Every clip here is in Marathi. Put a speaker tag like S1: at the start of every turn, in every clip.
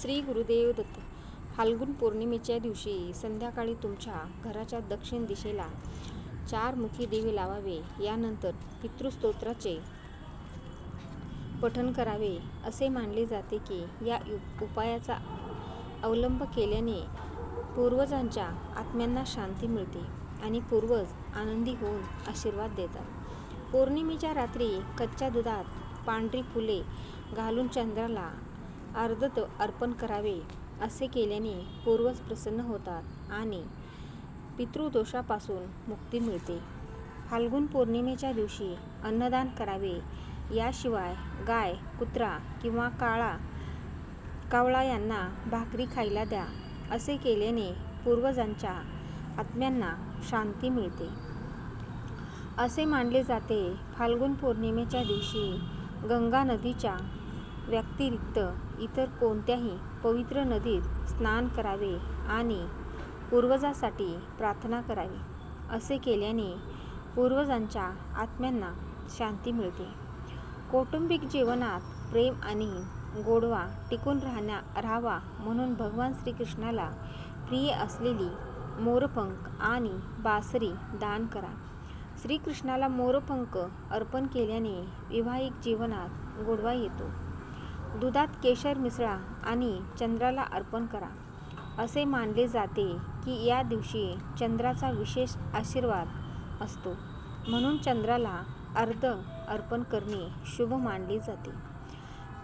S1: श्री गुरुदेव दत्त. फाल्गुन पौर्णिमेच्या दिवशी संध्याकाळी तुमच्या घराच्या दक्षिण दिशेला चार मुखी दिवे लावावे. यानंतर पितृस्तोत्राचे पठन करावे असे मानले जाते की या उपायाचा अवलंब केल्याने पूर्वजांच्या आत्म्यांना शांती मिळते आणि पूर्वज आनंदी होऊन आशीर्वाद देतात. पौर्णिमेच्या रात्री कच्च्या दुधात पांढरी फुले घालून चंद्राला अर्धत अर्पण करावे असे केल्याने पूर्वज प्रसन्न होतात आणि पितृदोषापासून मुक्ती मिळते. फाल्गुन पौर्णिमेच्या दिवशी अन्नदान करावे याशिवाय गाय कुत्रा किंवा काळा कावळा यांना भाकरी खायला द्या असे केल्याने पूर्वजांच्या आत्म्यांना शांती मिळते. असे मानले जाते फाल्गुन पौर्णिमेच्या दिवशी गंगा नदीच्या व्यतिरिक्त इतर कोणत्याही पवित्र नदीत स्नान करावे आणि पूर्वजासाठी प्रार्थना करावी असे केल्याने पूर्वजांच्या आत्म्यांना शांती मिळते. कौटुंबिक जीवनात प्रेम आणि गोडवा टिकून राहण्या राहावा म्हणून भगवान श्रीकृष्णाला प्रिय असलेली मोरपंख आणि बासरी दान करा. श्रीकृष्णाला मोरपंख अर्पण केल्याने वैवाहिक जीवनात गोडवा येतो. दुधात केशर मिसळा आणि चंद्राला अर्पण करा. असे मानले जाते की या दिवशी चंद्राचा विशेष आशीर्वाद असतो. म्हणून चंद्राला अर्ध अर्पण करणे शुभ मानले जाते.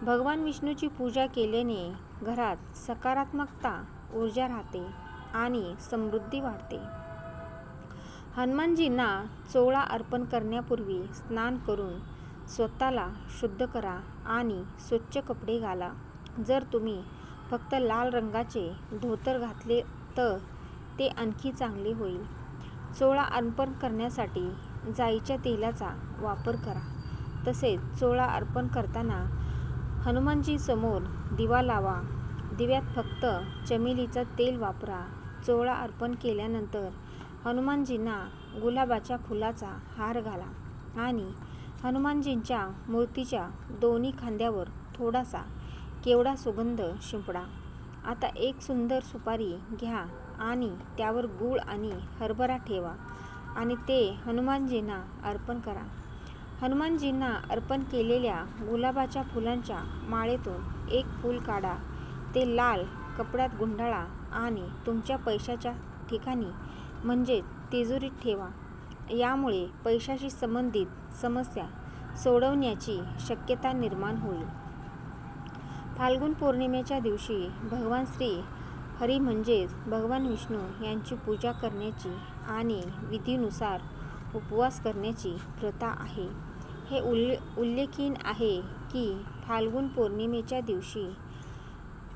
S1: भगवान विष्णूची पूजा केल्याने घरात सकारात्मकता ऊर्जा राहते आणि समृद्धी वाढते. हनुमानजींना चोळा अर्पण करण्यापूर्वी स्नान करून स्वतःला शुद्ध करा आणि स्वच्छ कपडे घाला. जर तुम्ही फक्त लाल रंगाचे धोतर घातले तर ते आणखी चांगले होईल. चोळा अर्पण करण्यासाठी जाईच्या तेलाचा वापर करा. तसेच चोळा अर्पण करताना हनुमानजी समोर दिवा लावा. दिव्यात फक्त चमेलीचं तेल वापरा. चोळा अर्पण केल्यानंतर हनुमानजींना गुलाबाच्या फुलाचा हार घाला आणि हनुमानजींच्या मूर्तीच्या दोन्ही खांद्यावर थोडासा केवडा सुगंध शिंपडा. आता एक सुंदर सुपारी घ्या आणि त्यावर गूळ आणि हरभरा ठेवा आणि ते हनुमानजींना अर्पण करा. हनुमानजींना अर्पण केलेल्या गुलाबाच्या फुलांच्या माळेतून एक फूल काढा. ते लाल कपड्यात गुंडाळा आणि तुमच्या पैशाच्या ठिकाणी म्हणजे तिजोरीत ठेवा. यामुळे पैशाशी संबंधित समस्या सोडवण्याची शक्यता निर्माण होईल. फाल्गुन पौर्णिमेच्या दिवशी भगवान श्री हरी म्हणजेच भगवान विष्णू यांची पूजा करण्याची आणि विधीनुसार उपवास करण्याची प्रथा आहे. हे उल्ले उल्लेखीन आहे की फाल्गुन पौर्णिमेच्या दिवशी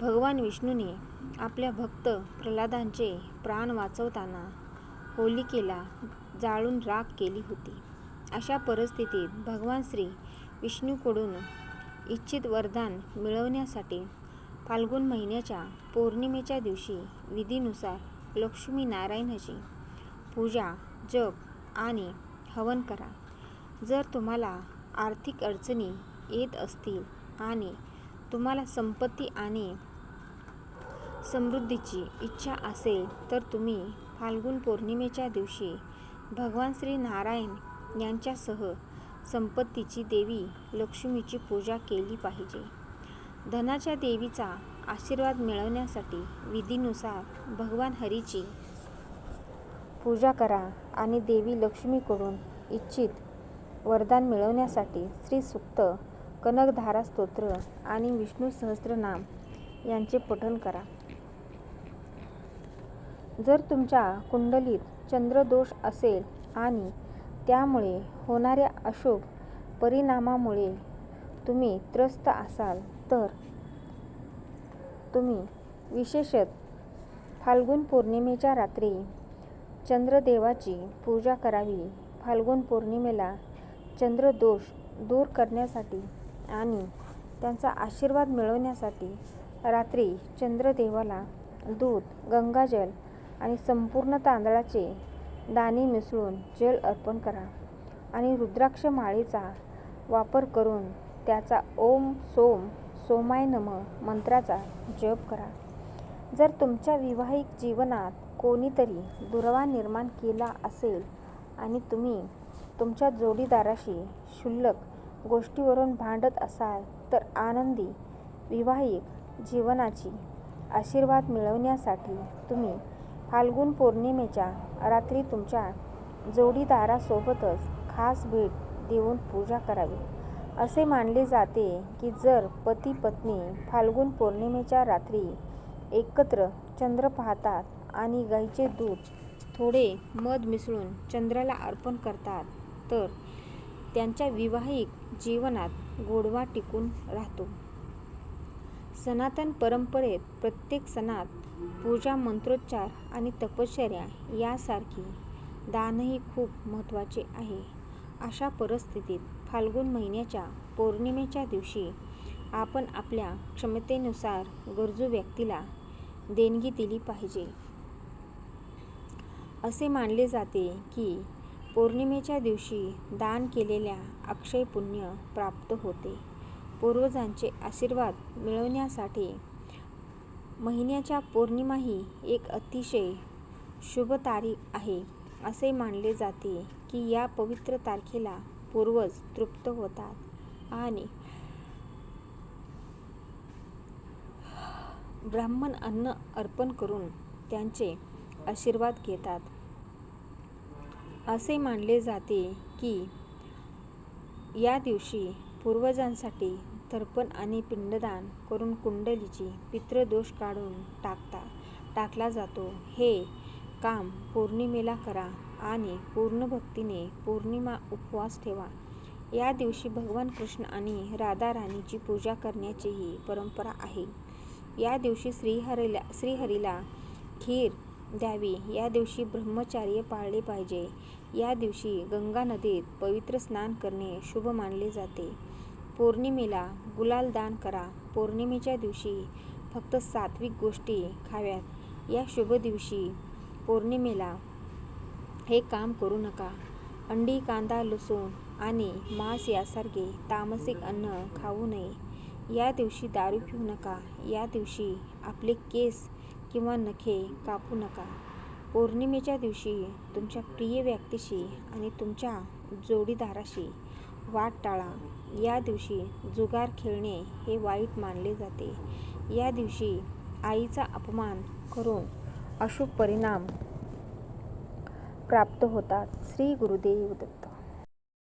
S1: भगवान विष्णूने आपल्या भक्त प्रल्हादांचे प्राण वाचवताना होलिकेला जाळून राख केली होती. अशा परिस्थितीत भगवान श्री विष्णूकडून इच्छित वरदान मिळवण्यासाठी फाल्गुन महिन्याच्या पौर्णिमेच्या दिवशी विधीनुसार लक्ष्मी नारायणाची पूजा जप आणि हवन करा. जर तुम्हाला आर्थिक अडचणी येत असतील आणि तुम्हाला संपत्ती आणि समृद्धीची इच्छा असेल तर तुम्ही फाल्गुन पौर्णिमेच्या दिवशी भगवान श्री नारायण यांच्यासह संपत्तीची देवी लक्ष्मीची पूजा केली पाहिजे. धनाच्या देवीचा आशीर्वाद मिळवण्यासाठी विधीनुसार भगवान हरीची पूजा करा आणि देवी लक्ष्मीकडून इच्छित वरदान मिळवण्यासाठी श्रीसुक्त कनकधारा स्तोत्र आणि विष्णू सहस्रनाम यांचे पठण करा. जर तुमच्या कुंडलीत चंद्रदोष असेल आणि त्यामुळे होणाऱ्या अशुभ परिणामामुळे तुम्ही त्रस्त असाल तर तुम्ही विशेषत फाल्गुन पौर्णिमेच्या रात्री चंद्रदेवाची पूजा करावी. फाल्गुन पौर्णिमेला चंद्रदोष दूर करण्यासाठी आणि त्यांचा आशीर्वाद मिळवण्यासाठी रात्री चंद्रदेवाला दूध गंगाजल आणि संपूर्ण तांदळाचे दाणे मिसळून जल अर्पण करा. आणि रुद्राक्ष माळेचा वापर करून त्याचा ओम सोम सोमाय नम मंत्राचा जप करा. जर तुमच्या विवाहिक जीवनात कोणीतरी दुरावा निर्माण केला असेल आणि तुम्ही तुमच्या जोडीदाराशी क्षुल्लक गोष्टीवरून भांडत असाल तर आनंदी विवाहिक जीवनाची आशीर्वाद मिळवण्यासाठी तुम्ही फाल्गुन पौर्णिमेच्या रात्री तुमच्या जोडीदारासोबतच खास भेट देऊन पूजा करावी. असे मानले जाते की जर पती पत्नी फाल्गुन पौर्णिमेच्या रात्री एकत्र चंद्र पाहतात आणि गाईचे दूध थोडे मध मिसळून चंद्राला अर्पण करतात तर त्यांच्या विवाहिक जीवनात गोडवा टिकून राहतो. सनातन परंपरेत प्रत्येक सणात पूजा मंत्रोच्चार आणि तपश्चर्या यासारखी दानही खूप महत्त्वाचे आहे. अशा परिस्थितीत फाल्गुन महिन्याच्या पौर्णिमेच्या दिवशी आपण आपल्या क्षमतेनुसार गरजू व्यक्तीला देणगी दिली पाहिजे. असे मानले जाते की पौर्णिमेच्या दिवशी दान केलेल्या अक्षय पुण्य प्राप्त होते. पूर्वजांचे आशीर्वाद मिळवण्यासाठी महिन्याच्या पौर्णिमा ही एक अतिशय शुभ तारीख आहे असे मानले जाते की या पवित्र तारखेला पूर्वज तृप्त होतात आणि ब्राह्मण अन्न अर्पण करून त्यांचे आशीर्वाद घेतात. असे मानले जाते की या दिवशी पूर्वजांसाठी तर्पण आणि पिंडदान करून कुंडलीची पितृदोष काढून टाकता टाकला जातो. हे काम पौर्णिमेला करा आणि पूर्ण भक्तीने पौर्णिमा उपवास ठेवा. या दिवशी भगवान कृष्ण आणि राधा राणीची पूजा करण्याचीही परंपरा आहे. या दिवशी श्रीहरीला श्रीहरीला खीर द्यावी. या दिवशी ब्रह्मचार्य पाळले पाहिजे. या दिवशी गंगा नदीत पवित्र स्नान करणे शुभ मानले जाते. पौर्णिमेला गुलाल दान करा. पौर्णिमेच्या दिवशी फक्त सात्विक गोष्टी खाव्यात. या शुभ दिवशी पौर्णिमेला हे काम करू नका. अंडी कांदा लसूण आणि मांस यासारखे तामसिक अन्न खाऊ नये. या दिवशी दारू पिऊ नका. या दिवशी आपले केस किंवा नखे कापू नका. पौर्णिमेच्या दिवशी तुमच्या प्रिय व्यक्तीशी आणि तुमच्या जोडीदाराशी वाद टाळा. या दिवशी जुगार खेळणे हे वाईट मानले जाते. या दिवशी आईचा अपमान करून अशुभ परिणाम प्राप्त होतात. श्री गुरुदेव दत्त.